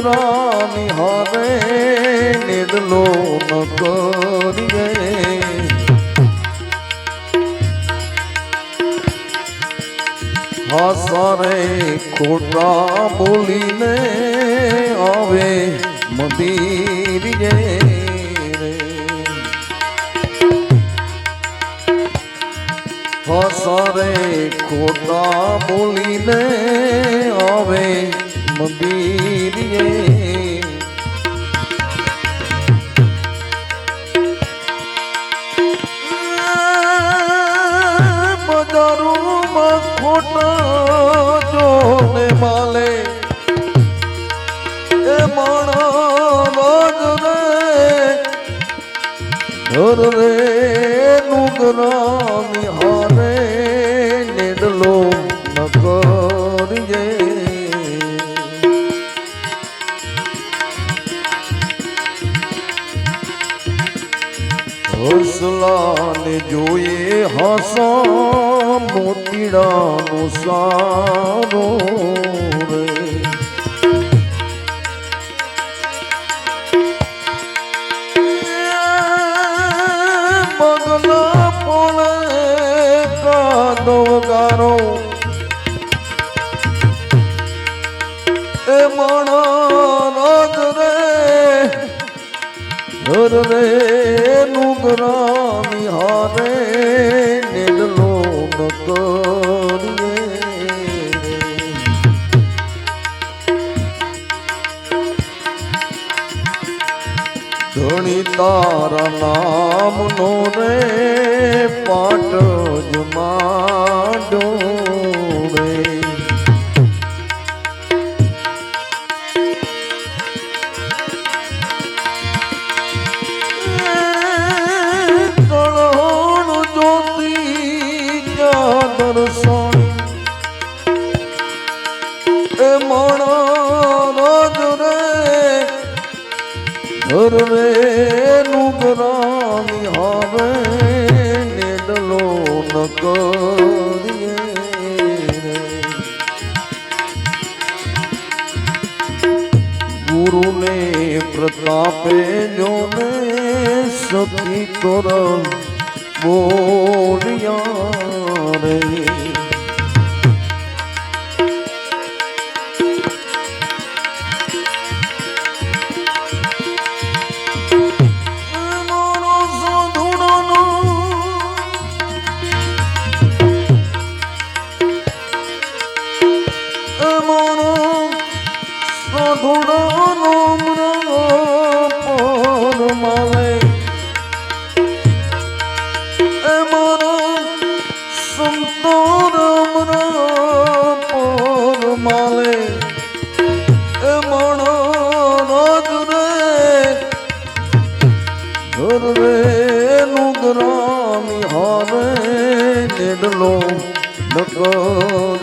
નુગરા નિહારે નિડલો ન કરીએ. હસરે સારે ખોટા બોલીને આવે મંદિર હસરે ખોટા બોલીને આવે મંદિર રે બજારોમાં ખોટા જોને માલે એ માણા રોજ રે હસલાને જોઈએ હસા મોતીડાનું સારો રે. બગલા પોણે કાદો ગારો. એ માણા હર રે નુગરામી હારે નિડલો ન કરીએ ધણી તારા નામનો રે પાટ રે રે નુગરા નિહારે નિડલો ન કરીએ. ગુરુને પ્રતાપે જોને સખી બોલિયા રે માલે. એ મણો રાજ રે નું રે નુગરા નિહારે નિડલો કરીએ